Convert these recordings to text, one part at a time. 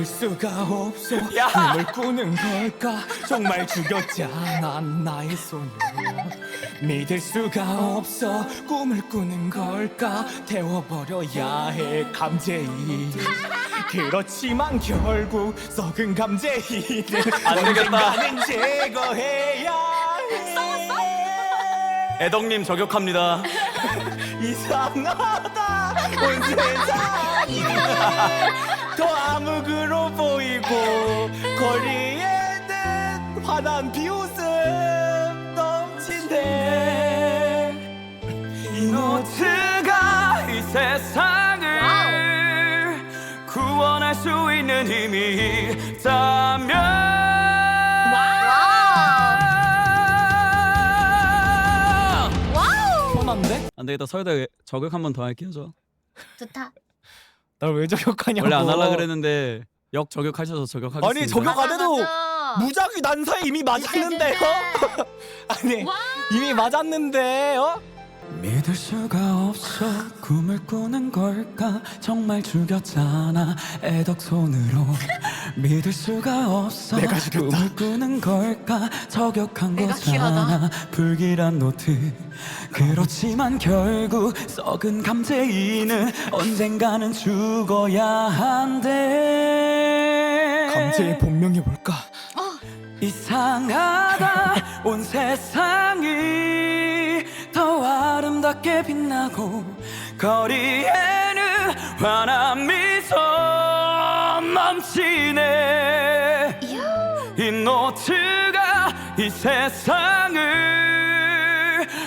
믿을 수가 없어. 야! 꿈을 꾸는 걸까? 정말 죽였잖아 나의 손을. 믿을 수가 없어. 꿈을 꾸는 걸까? 태워버려야 해 감재인 그렇지만 결국 썩은 안 되겠다. 언젠가는 제거해야 해. 애덕님 저격합니다. 이상하다. 온 세상이 더 암흑으로 보이고 거리에는 환한 비웃음 넘치네 이 노트가 이 세상을 구원할 수 있는 힘이 있다면 안 되겠다. 서울대 저격 한 번 더 할게요 저. 좋다. 날 왜 저격하냐고. 원래 안 하려 그랬는데 역 저격하셔서 저격하겠습니다. 아니, 저격 안 해도 맞아. 무작위 난사에 이미 맞았는데요? 아니 와. 이미 맞았는데요? 믿을 수가 없어. 꿈을 꾸는 걸까? 정말 죽였잖아. 애덕 손으로. 믿을 수가 없어. 내가 죽였다. 꿈을 꾸는 걸까? 저격한 내가 거잖아. 불길한 노트. 그렇지만 결국 썩은 감재인은 언젠가는 죽어야 한대. 감재의 본명이 뭘까? 이상하다. 온 세상이 더 아름답게 빛나고 거리에는 환한 미소 넘치네. 이 노트가 이 세상을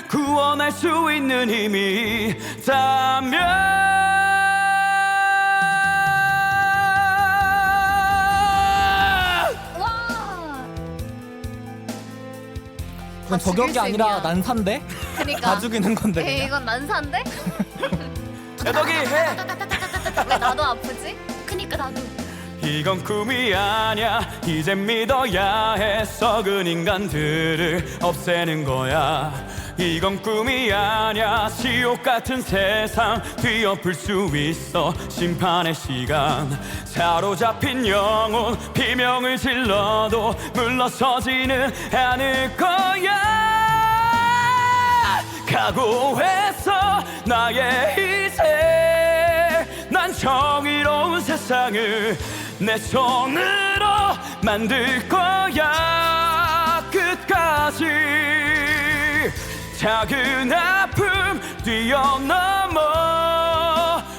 구원할 수 있는 힘이 있다면 이건 죽일 저격이 아니라 셈이야. 난사인데? 그니까 다 죽이는 건데 에이 그냥 이건 난사인데? 애덕이 해 왜 나도 아프지? 그니까 나도 이건 꿈이 아냐 이젠 믿어야 해 썩은 인간들을 없애는 거야 이건 꿈이 아냐 지옥 같은 세상 뒤엎을 수 있어. 심판의 시간. 사로잡힌 영혼 비명을 질러도 물러서지는 않을 거야. 각오해서 나의 희생. 난 정의로운 세상을 내 손으로 만들 거야 작은 아픔 뛰어넘어.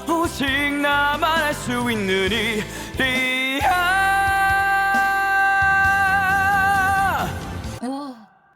오직 나만 할수 있는 일이